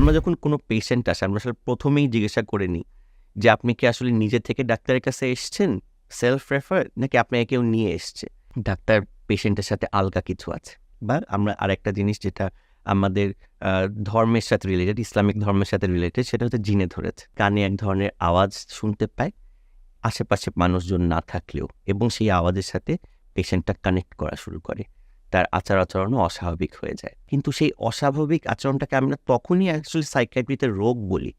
আমরা যখন কোনো পেশেন্ট আসে, আমরা আসলে প্রথমেই জিজ্ঞাসা করে নিই যে, আপনি কি আসলে নিজে থেকে ডাক্তারের কাছে এসছেন? সেলফ রেফার নাকি আপনাকে কেউ নিয়ে এসছে? ডাক্তার পেশেন্টের সাথে আলগা কিছু আছে। বা আমরা আরেকটা জিনিস যেটা আমাদের ধর্মের সাথে রিলেটেড ইসলামিক ধর্মের সাথে রিলেটেড সেটা হচ্ছে জিনে ধরেছে। কানে এক ধরনের আওয়াজ শুনতে পায়, আশেপাশে মানুষজন না থাকলেও এবং সেই আওয়াজের সাথে পেশেন্টটা কানেক্ট করা শুরু করে। তার আচার আচরণও অস্বাভাবিক হয়ে যায়। কিন্তু সেই অস্বাভাবিক আচরণটাকে আমরা তখনই অ্যাকচুয়ালি সাইকাইট্রিতে রোগ বলি,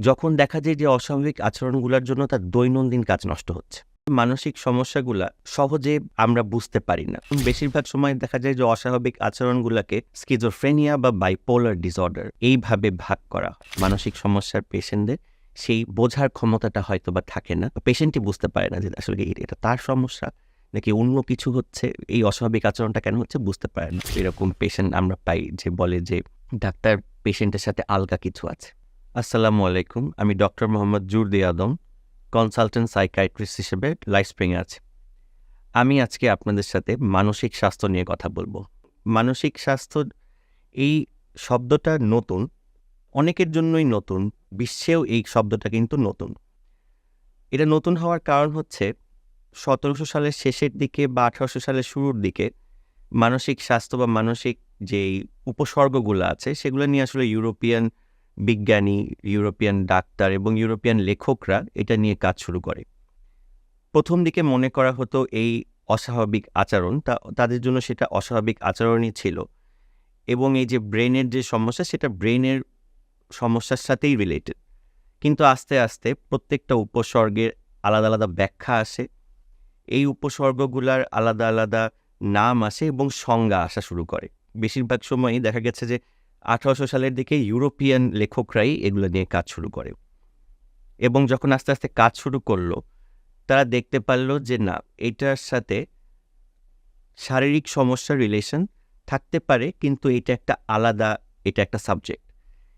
যখন দেখা যায় যে অস্বাভাবিক আচরণগুলোর জন্য তার দৈনন্দিন কাজ নষ্ট হচ্ছে। মানসিক সমস্যাগুলা সহজে আমরা বুঝতে পারি না। বেশিরভাগ সময় দেখা যায় যে অস্বাভাবিক আচরণগুলোকে স্কিজোফ্রেনিয়া বা বাইপোলার ডিসঅর্ডার এইভাবে ভাগ করা মানসিক সমস্যার পেশেন্টদের সেই বোঝার ক্ষমতাটা হয়তো বা থাকে না। পেশেন্টই বুঝতে পারে না যে আসলে এটা তার সমস্যা। নাকি অন্য কিছু হচ্ছে? এই অস্বাভাবিক আচরণটা কেন হচ্ছে? বুঝতে পারে না এরকম পেশেন্ট আমরা পাই যে বলে যে ডাক্তার পেশেন্টের সাথে আলগা কিছু আছে। আসসালামু আলাইকুম, আমি ডক্টর মোহাম্মদ জুরদি আদম কনসালটেন্ট সাইকাইট্রিস্ট হিসেবে লাইফ স্প্রিংয়ে আছি। আমি আজকে আপনাদের সাথে মানসিক স্বাস্থ্য নিয়ে কথা বলব। মানসিক স্বাস্থ্য এই শব্দটা নতুন, অনেকের জন্যই নতুন, বিশ্বেও এই শব্দটা কিন্তু নতুন। এটা নতুন হওয়ার কারণ হচ্ছে সতেরোশো সালের শেষের দিকে বা আঠারোশো সালের শুরুর দিকে মানসিক স্বাস্থ্য বা মানসিক যেই উপসর্গগুলো আছে, সেগুলো নিয়ে আসলে ইউরোপিয়ান বিজ্ঞানী, ইউরোপিয়ান ডাক্তার এবং ইউরোপিয়ান লেখকরা এটা নিয়ে কাজ শুরু করে। প্রথম দিকে মনে করা হতো এই অস্বাভাবিক আচরণ তা, তাদের জন্য সেটা অস্বাভাবিক আচরণই ছিল এবং এই যে ব্রেনের যে সমস্যা, সেটা ব্রেনের সমস্যার সাথেই রিলেটেড কিন্তু আস্তে আস্তে প্রত্যেকটা উপসর্গের আলাদা আলাদা ব্যাখ্যা আসে এই উপসর্গগুলার আলাদা আলাদা নাম আসে এবং সংজ্ঞা আসা শুরু করে। বেশিরভাগ সময়ই দেখা গেছে যে আঠারোশো সালের দিকে ইউরোপিয়ান লেখকরাই এগুলো নিয়ে কাজ শুরু করে। এবং যখন আস্তে আস্তে কাজ শুরু করল, তারা দেখতে পারল যে না, এটার সাথে শারীরিক সমস্যার রিলেশন থাকতে পারে, কিন্তু এটা একটা আলাদা, এটা একটা সাবজেক্ট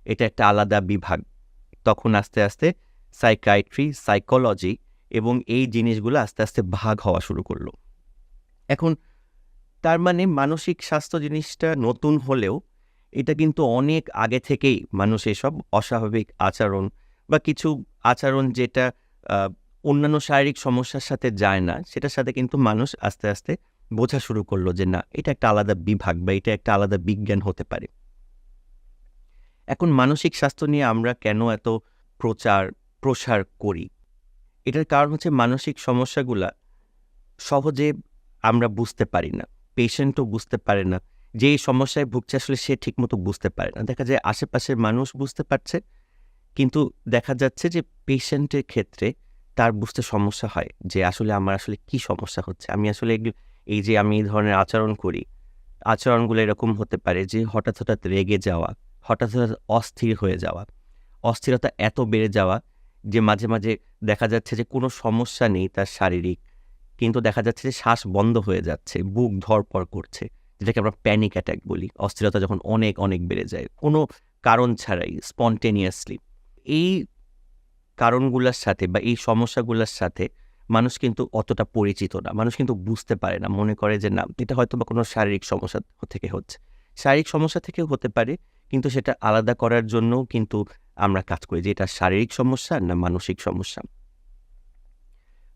এটা একটা আলাদা বিভাগ। তখন আস্তে আস্তে সাইকাইট্রি সাইকোলজি এবং এই জিনিসগুলো আস্তে আস্তে ভাগ হওয়া শুরু করল। এখন তার মানে মানসিক স্বাস্থ্য জিনিসটা নতুন হলেও এটা কিন্তু অনেক আগে থেকেই মানুষ এসব অস্বাভাবিক আচরণ বা কিছু আচরণ যেটা অন্যান্য শারীরিক সমস্যার সাথে যায় না, সেটার সাথে কিন্তু মানুষ আস্তে আস্তে বোঝা শুরু করল যে না, এটা একটা আলাদা বিভাগ বা এটা একটা আলাদা বিজ্ঞান হতে পারে। এখন মানসিক স্বাস্থ্য নিয়ে আমরা কেন এত প্রচার, প্রসার করি? এটার কারণ হচ্ছে মানসিক সমস্যাগুলা সহজে আমরা বুঝতে পারি না পেশেন্টও বুঝতে পারে না। যে সমস্যায় ভুগছে আসলে সে ঠিকমতো বুঝতে পারে না। দেখা যায় আশেপাশের মানুষ বুঝতে পারছে, কিন্তু দেখা যাচ্ছে যে পেশেন্টের ক্ষেত্রে তার বুঝতে সমস্যা হয় যে আসলে আমার আসলে কি সমস্যা হচ্ছে। আমি আসলে এই যে আমি এই ধরনের আচরণ করি, আচরণগুলো এরকম হতে পারে যে হঠাৎ হঠাৎ রেগে যাওয়া, হঠাৎ হঠাৎ অস্থির হয়ে যাওয়া, অস্থিরতা এত বেড়ে যাওয়া যে মাঝে মাঝে দেখা যাচ্ছে যে কোনো সমস্যা নেই তার শারীরিক, কিন্তু দেখা যাচ্ছে যে শ্বাস বন্ধ হয়ে যাচ্ছে, বুক ধরপড় করছে, যেটাকে আমরা প্যানিক অ্যাটাক বলি, অস্থিরতা যখন অনেক অনেক বেড়ে যায়, কোনো কারণ ছাড়াই স্পন্টেনিয়াসলি এই কারণগুলোর সাথে বা এই সমস্যাগুলোর সাথে মানুষ কিন্তু অতটা পরিচিত না, মানুষ কিন্তু বুঝতে পারে না, মনে করে যে না, এটা হয়তো বা কোনো শারীরিক সমস্যা থেকে হচ্ছে। শারীরিক সমস্যা থেকেও হতে পারে, কিন্তু সেটা আলাদা করার জন্যও কিন্তু আমরা কাজ করি যে এটা শারীরিক সমস্যা না মানসিক সমস্যা?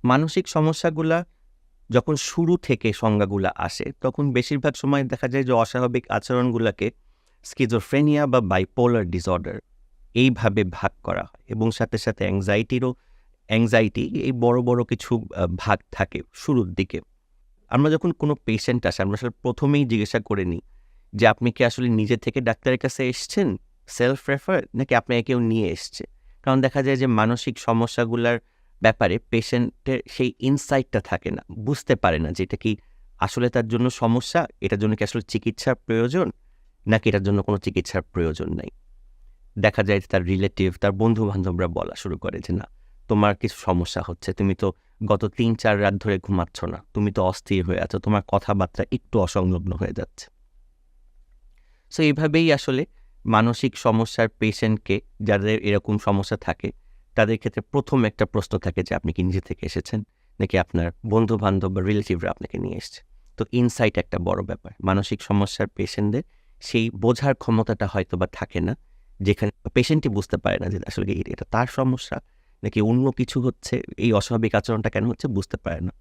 মানসিক সমস্যাগুলা যখন শুরু থেকে সংজ্ঞাগুলো আসে, তখন বেশিরভাগ সময় দেখা যায় যে অস্বাভাবিক আচরণগুলোকে স্কিজোফ্রেনিয়া বা বাইপোলার ডিসঅর্ডার এইভাবে ভাগ করা হয় এবং সাথে সাথে অ্যাংজাইটিরও অ্যাংজাইটি এই বড় বড় কিছু ভাগ থাকে শুরুর দিকে। আমরা যখন কোনো পেশেন্ট আসে, আমরা আসলে প্রথমেই জিজ্ঞাসা করে নিই যে আপনি কি আসলে নিজে থেকে ডাক্তারের কাছে এসছেন? সেলফ রেফার নাকি আপনাকে কেউ নিয়ে এসছে? কারণ দেখা যায় যে মানসিক সমস্যাগুলোর ব্যাপারে পেশেন্টের সেই ইনসাইটটা থাকে না, বুঝতে পারে না যে এটা কি আসলে তার জন্য সমস্যা, এটার জন্য কি আসলে চিকিৎসার প্রয়োজন, নাকি এটার জন্য কোনো চিকিৎসার প্রয়োজন নাই। দেখা যায় তার রিলেটিভ তার বন্ধু বান্ধবরা বলা শুরু করে যে, না, তোমার কিছু সমস্যা হচ্ছে, তুমি তো গত তিন চার রাত ধরে ঘুমাচ্ছ না, তুমি তো অস্থির হয়ে আছো, তোমার কথাবার্তা একটু অসংলগ্ন হয়ে যাচ্ছে। সো এইভাবেই আসলে মানসিক সমস্যার পেশেন্টকে, যাদের এরকম সমস্যা থাকে, তাদের ক্ষেত্রে প্রথম একটা প্রশ্ন থাকে যে, আপনি কি নিজে থেকে এসেছেন? নাকি আপনার বন্ধু বান্ধব বা রিলেটিভরা আপনাকে নিয়ে এসছে? তো ইনসাইট একটা বড় ব্যাপার। মানসিক সমস্যার পেশেন্টদের সেই বোঝার ক্ষমতাটা হয়তো বা থাকে না, যেখানে পেশেন্টই বুঝতে পারে না যে, আসলে এটা তার সমস্যা? নাকি অন্য কিছু হচ্ছে, এই অস্বাভাবিক আচরণটা কেন হচ্ছে বুঝতে পারে না।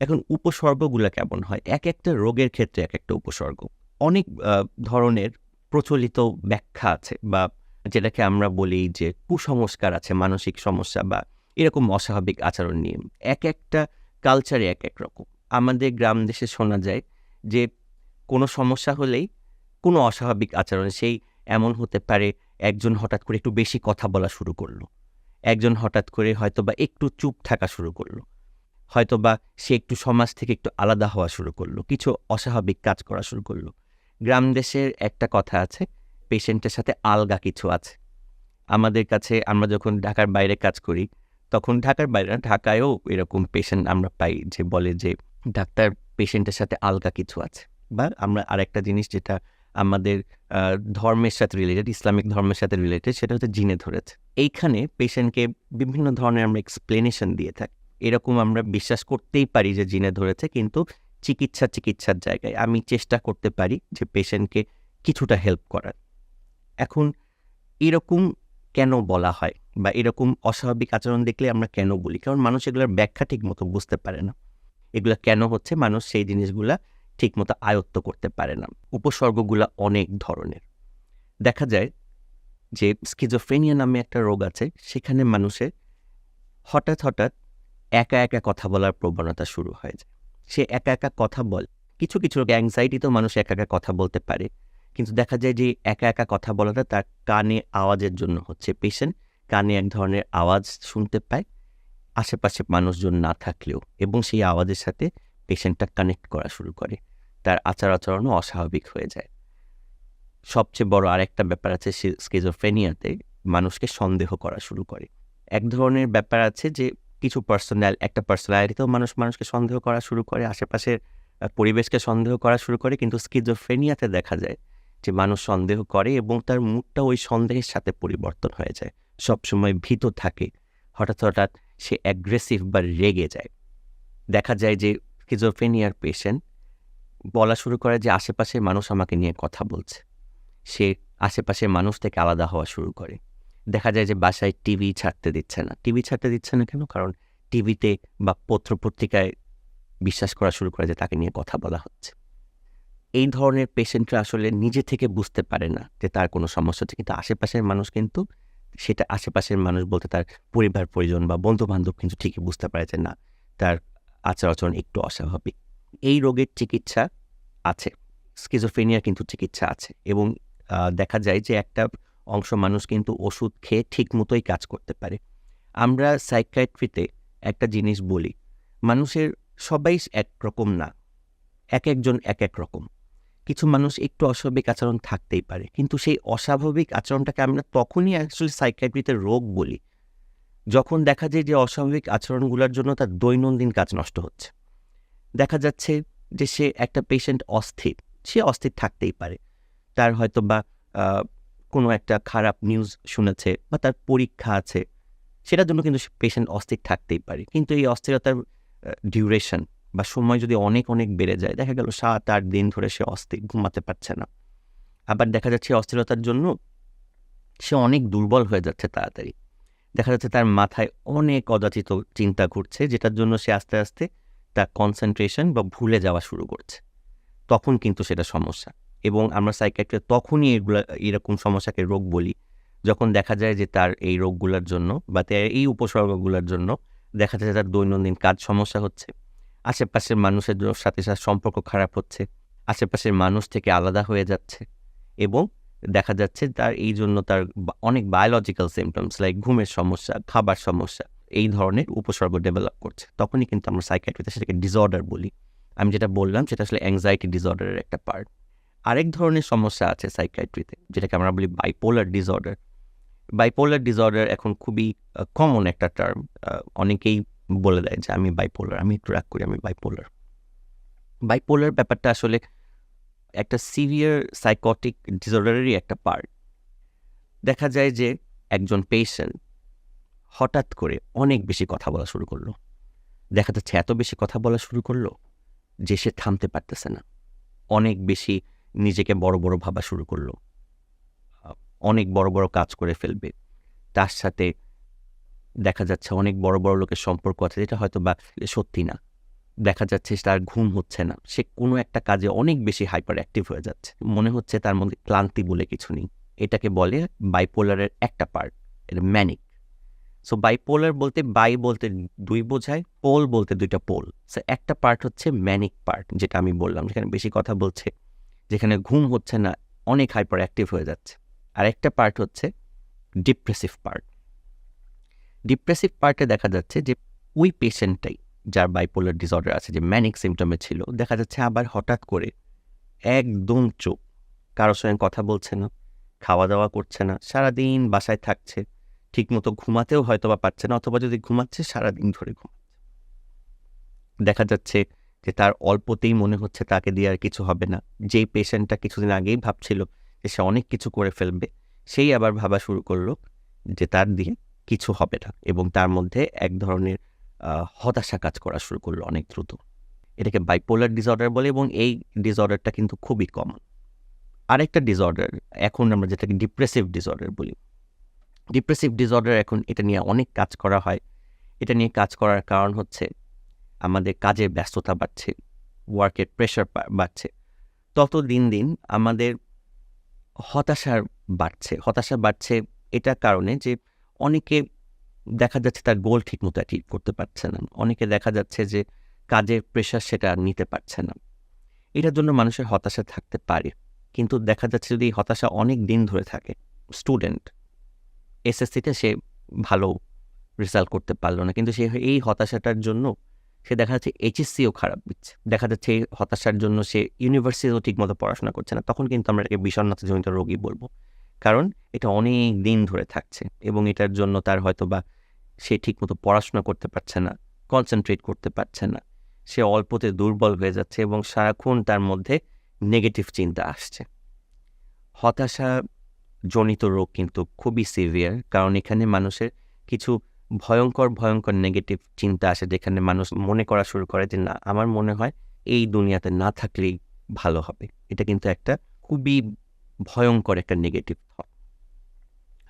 এখন উপসর্গগুলো কেমন হয়? এক একটা রোগের ক্ষেত্রে এক একটা উপসর্গ। অনেক ধরনের প্রচলিত ব্যাখ্যা আছে বা যেটাকে আমরা বলি যে কুসংস্কার আছে, মানসিক সমস্যা বা এরকম অস্বাভাবিক আচরণ নিয়ে। এক একটা কালচারে এক এক রকম। আমাদের গ্রাম দেশে শোনা যায় যে কোনো সমস্যা হলেই কোনো অস্বাভাবিক আচরণ, সেই এমন হতে পারে একজন হঠাৎ করে একটু বেশি কথা বলা শুরু করল। একজন হঠাৎ করে হয়তো বা একটু চুপ থাকা শুরু করল। হয়তো বা সে একটু সমাজ থেকে একটু আলাদা হওয়া শুরু করল। কিছু অস্বাভাবিক কাজ করা শুরু করল। গ্রাম দেশের একটা কথা আছে পেশেন্টের সাথে আলগা কিছু আছে। আমাদের কাছে আমরা যখন ঢাকার বাইরে কাজ করি তখন ঢাকার বাইরে না, ঢাকায়ও এরকম পেশেন্ট আমরা পাই যে বলে যে ডাক্তার পেশেন্টের সাথে আলগা কিছু আছে। বা আমরা আরেকটা জিনিস যেটা আমাদের ধর্মের সাথে রিলেটেড ইসলামিক ধর্মের সাথে রিলেটেড সেটা হচ্ছে জিনে ধরেছে। এইখানে পেশেন্টকে বিভিন্ন ধরনের আমরা এক্সপ্লেনেশন দিয়ে থাকি। এরকম আমরা বিশ্বাস করতেই পারি যে জিনে ধরেছে কিন্তু চিকিৎসা চিকিৎসার জায়গায়। আমি চেষ্টা করতে পারি যে পেশেন্টকে কিছুটা হেল্প করার। এখন এরকম কেন বলা হয় বা এরকম অস্বাভাবিক আচরণ দেখলে আমরা কেন বলি? কারণ মানুষ এগুলোর ব্যাখ্যা ঠিক মতো বুঝতে পারে না। এগুলো কেন হচ্ছে? মানুষ সেই জিনিসগুলা ঠিক মতো আয়ত্ত করতে পারে না। উপসর্গগুলা অনেক ধরনের। দেখা যায় যে স্কিজোফ্রেনিয়া নামে একটা রোগ আছে, সেখানে মানুষের হঠাৎ হঠাৎ একা একা কথা বলার প্রবণতা শুরু হয়ে যায়। সে একা একা কথা বল। কিছু কিছু রোগ অ্যাংজাইটিতেও মানুষ একা একা কথা বলতে পারে। কিন্তু দেখা যায় যে একা একা কথা বলাটা তার কানে আওয়াজের জন্য হচ্ছে। পেশেন্ট কানে এক ধরনের আওয়াজ শুনতে পায়, আশেপাশে মানুষজন না থাকলেও। এবং সেই আওয়াজের সাথে পেশেন্টটা কানেক্ট করা শুরু করে। তার আচার আচরণও অস্বাভাবিক হয়ে যায়। সবচেয়ে বড় আরেকটা ব্যাপার আছে স্কিজোফ্রেনিয়াতে মানুষকে সন্দেহ করা শুরু করে। এক ধরনের ব্যাপার আছে যে কিছু পার্সোনাল একটা পার্সোনালিটিতেও মানুষ মানুষকে সন্দেহ করা শুরু করে, আশেপাশের পরিবেশকে সন্দেহ করা শুরু করে, কিন্তু স্কিজোফ্রেনিয়াতে দেখা যায় যে মানুষ সন্দেহ করে এবং তার মুডটা ওই সন্দেহের সাথে পরিবর্তন হয়ে যায়। সবসময় ভীত থাকে। হঠাৎ হঠাৎ সে অ্যাগ্রেসিভ বা রেগে যায়। দেখা যায় যে স্কিজোফ্রেনিয়ার পেশেন্ট বলা শুরু করে যে আশেপাশের মানুষ আমাকে নিয়ে কথা বলছে। সে আশেপাশের মানুষ থেকে আলাদা হওয়া শুরু করে। দেখা যায় যে বাসায় টিভি ছাড়তে দিচ্ছে না। টিভি ছাড়তে দিচ্ছে না কেন? কারণ টিভিতে বা পত্রপত্রিকায় বিশ্বাস করা শুরু করে যে তাকে নিয়ে কথা বলা হচ্ছে। এই ধরনের পেশেন্টরা আসলে নিজে থেকে বুঝতে পারে না যে তার কোনো সমস্যা হচ্ছে। কিন্তু আশেপাশের মানুষ কিন্তু সেটা আশেপাশের মানুষ বলতে তার পরিবার, পরিজন বা বন্ধু বান্ধব কিন্তু ঠিকই বুঝতে পারে যে না, তার আচার আচরণ একটু অস্বাভাবিক। এই রোগের চিকিৎসা আছে, স্কিজোফ্রেনিয়ার কিন্তু চিকিৎসা আছে এবং দেখা যায় যে একটা অংশ মানুষ কিন্তু ওষুধ খেয়ে ঠিক মতোই কাজ করতে পারে। আমরা সাইকাইট্রিতে একটা জিনিস বলি, মানুষের সবাই একরকম না এক একজন এক এক রকম। কিছু মানুষ একটু অস্বাভাবিক আচরণ থাকতেই পারে, কিন্তু সেই অস্বাভাবিক আচরণটাকে আমরা তখনই অ্যাকচুয়ালি সাইকাইট্রিতে রোগ বলি, যখন দেখা যায় যে অস্বাভাবিক আচরণগুলোর জন্য তার দৈনন্দিন কাজ নষ্ট হচ্ছে। দেখা যাচ্ছে যে সে একটা পেশেন্ট অস্থির, সে অস্থির থাকতেই পারে। তার হয়তো বা কোনো একটা খারাপ নিউজ শুনেছে বা তার পরীক্ষা আছে, সেটার জন্য কিন্তু পেশেন্ট অস্থির থাকতেই পারে। কিন্তু এই অস্থিরতার ডিউরেশন বা সময় যদি অনেক অনেক বেড়ে যায়, দেখা গেল সাত, আট দিন ধরে সে অস্থির, ঘুমাতে পারছে না। আবার দেখা যাচ্ছে অস্থিরতার জন্য সে অনেক দুর্বল হয়ে যাচ্ছে তাড়াতাড়ি। দেখা যাচ্ছে তার মাথায় অনেক অযাচিত চিন্তা ঘুরছে, যেটার জন্য সে আস্তে আস্তে তার কনসেন্ট্রেশন বা ভুলে যাওয়া শুরু করছে। তখন কিন্তু সেটা সমস্যা। এবং আমরা সাইকাট্রি তখনই এগুলা, এরকম সমস্যাকে রোগ বলি। যখন দেখা যায় যে তার এই রোগগুলোর জন্য বা তার এই উপসর্গগুলোর জন্য দেখা যায় তার দৈনন্দিন কাজ সমস্যা হচ্ছে। আশেপাশের মানুষের সাথে সাথে সম্পর্ক খারাপ হচ্ছে। আশেপাশের মানুষ থেকে আলাদা হয়ে যাচ্ছে এবং দেখা যাচ্ছে তার এই জন্য তার অনেক বায়োলজিক্যাল সিমটমস লাইক ঘুমের সমস্যা, খাবার সমস্যা, এই ধরনের উপসর্গ ডেভেলপ করছে। তখনই কিন্তু আমরা সাইকাট্রিতে সেটাকে ডিসঅর্ডার বলি। আমি যেটা বললাম সেটা আসলে অ্যাংজাইটি ডিসঅর্ডারের একটা পার্ট আরেক ধরনের সমস্যা আছে সাইকাট্রিতে যেটাকে আমরা বলি বাইপোলার ডিসঅর্ডার বাইপোলার ডিসঅর্ডার এখন খুবই কমন একটা টার্ম অনেকেই বলে দেয় যে আমি বাইপোলার আমি একটু রাগ করি, আমি বাইপোলার বাইপোলার ব্যাপারটা আসলে একটা সিভিয়ার সাইকটিক ডিসঅর্ডারেরই একটা পার্ট দেখা যায় যে একজন পেশেন্ট হঠাৎ করে অনেক বেশি কথা বলা শুরু করল। দেখা যাচ্ছে এত বেশি কথা বলা শুরু করল যে সে থামতে পারতেছে না। অনেক বেশি নিজেকে বড় বড় ভাবা শুরু করল। অনেক বড় বড় কাজ করে ফেলবে। তার সাথে দেখা যাচ্ছে অনেক বড় বড় লোকের সম্পর্ক আছে যেটা হয়তো বা সত্যি না। দেখা যাচ্ছে তার ঘুম হচ্ছে না। সে কোনো একটা কাজে অনেক বেশি হাইপার অ্যাক্টিভ হয়ে যাচ্ছে। মনে হচ্ছে তার মধ্যে ক্লান্তি বলে কিছু নেই। এটাকে বলে বাইপোলারের একটা পার্ট এটা ম্যানিক সো বাইপোলার বলতে বাই বলতে দুই বোঝায় পোল বলতে দুইটা পোল সো একটা পার্ট হচ্ছে ম্যানিক পার্ট যেটা আমি বললাম, যেখানে বেশি কথা বলছে যেখানে ঘুম হচ্ছে না, অনেক হাইপার অ্যাক্টিভ হয়ে যাচ্ছে। আর একটা পার্ট হচ্ছে ডিপ্রেসিভ পার্ট ডিপ্রেসিভ পার্টে দেখা যাচ্ছে যে, ওই পেশেন্টটাই যার বাইপোলার ডিসঅর্ডার আছে, যে ম্যানিক সিমটমে ছিল, দেখা যাচ্ছে আবার হঠাৎ করে একদম চুপ কারোর সঙ্গে কথা বলছে না খাওয়া দাওয়া করছে না, সারাদিন বাসায় থাকছে, ঠিকমতো ঘুমাতেও হয়তো বা পারছে না, অথবা যদি ঘুমাচ্ছে সারাদিন ধরে ঘুমাচ্ছে। দেখা যাচ্ছে যে তার অল্পতেই মনে হচ্ছে তাকে দিয়ে আর কিছু হবে না। যেই পেশেন্টটা কিছুদিন আগেই ভাবছিল যে সে অনেক কিছু করে ফেলবে, সেই আবার ভাবা শুরু করল যে তার দিয়ে কিছু হবে না এবং তার মধ্যে এক ধরনের হতাশা কাজ করা শুরু করল অনেক দ্রুত। এটাকে বাইপোলার ডিসঅর্ডার বলে এবং এই ডিসঅর্ডারটা কিন্তু খুবই কমন আরেকটা ডিসঅর্ডার এখন আমরা যেটাকে ডিপ্রেসিভ ডিসঅর্ডার বলি। ডিপ্রেসিভ ডিসঅর্ডার এখন এটা নিয়ে অনেক কাজ করা হয়। এটা নিয়ে কাজ করার কারণ হচ্ছে আমাদের কাজের ব্যস্ততা বাড়ছে ওয়ার্কের প্রেশার বাড়ছে। তত দিন দিন আমাদের হতাশার বাড়ছে। হতাশা বাড়ছে এটার কারণে যে অনেকে দেখা যাচ্ছে তার গোল ঠিকমতো অ্যাচিভ করতে পারছে না। অনেকে দেখা যাচ্ছে যে কাজের প্রেশার সেটা নিতে পারছে না। এটার জন্য মানুষের হতাশা থাকতে পারে। কিন্তু দেখা যাচ্ছে যদি হতাশা অনেক দিন ধরে থাকে স্টুডেন্ট এসএসসিতে সে ভালো রেজাল্ট করতে পারল না। কিন্তু সে এই হতাশাটার জন্য সে দেখা যাচ্ছে এইচএসসিও খারাপ দিচ্ছে। দেখা যাচ্ছে হতাশার জন্য সে ইউনিভার্সিটিও ঠিকমতো পড়াশোনা করছে না। তখন কিন্তু আমরা এটাকে বিষণ্ণতাজনিত রোগী বলব। কারণ এটা অনেক দিন ধরে থাকছে এবং এটার জন্য তার হয়তো বা সে ঠিকমতো পড়াশোনা করতে পারছে না কনসেন্ট্রেট করতে পারছে না। সে অল্পতে দুর্বল হয়ে যাচ্ছে এবং সারাক্ষণ তার মধ্যে নেগেটিভ চিন্তা আসছে। হতাশা জনিত রোগ কিন্তু খুবই সিভিয়ার কারণ এখানে মানুষের কিছু ভয়ঙ্কর ভয়ঙ্কর নেগেটিভ চিন্তা আসে যেখানে মানুষ মনে করা শুরু করে যে, না, আমার মনে হয় এই দুনিয়াতে না থাকলেই ভালো হবে। এটা কিন্তু একটা খুবই ভয়ঙ্কর একটা নেগেটিভ থট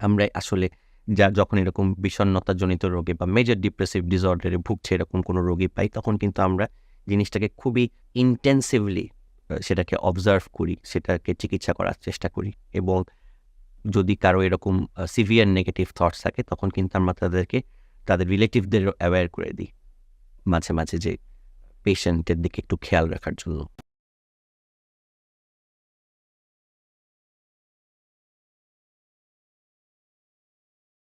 আমরা আসলে যা, যখন এরকম বিষণ্ণতাজনিত রোগে বা মেজর ডিপ্রেসিভ ডিসঅর্ডারে ভুগছে এরকম কোনো রোগী পাই, তখন কিন্তু আমরা জিনিসটাকে খুবই ইন্টেন্সিভলি সেটাকে অবজার্ভ করি, সেটাকে চিকিৎসা করার চেষ্টা করি এবং যদি কারও এরকম সিভিয়ার নেগেটিভ থটস থাকে, তখন কিন্তু আমরা তাদেরকে, তাদের রিলেটিভদেরও অ্যাওয়্যার করে দিই। মাঝে মাঝে যে পেশেন্টের দিকে একটু খেয়াল রাখার জন্য।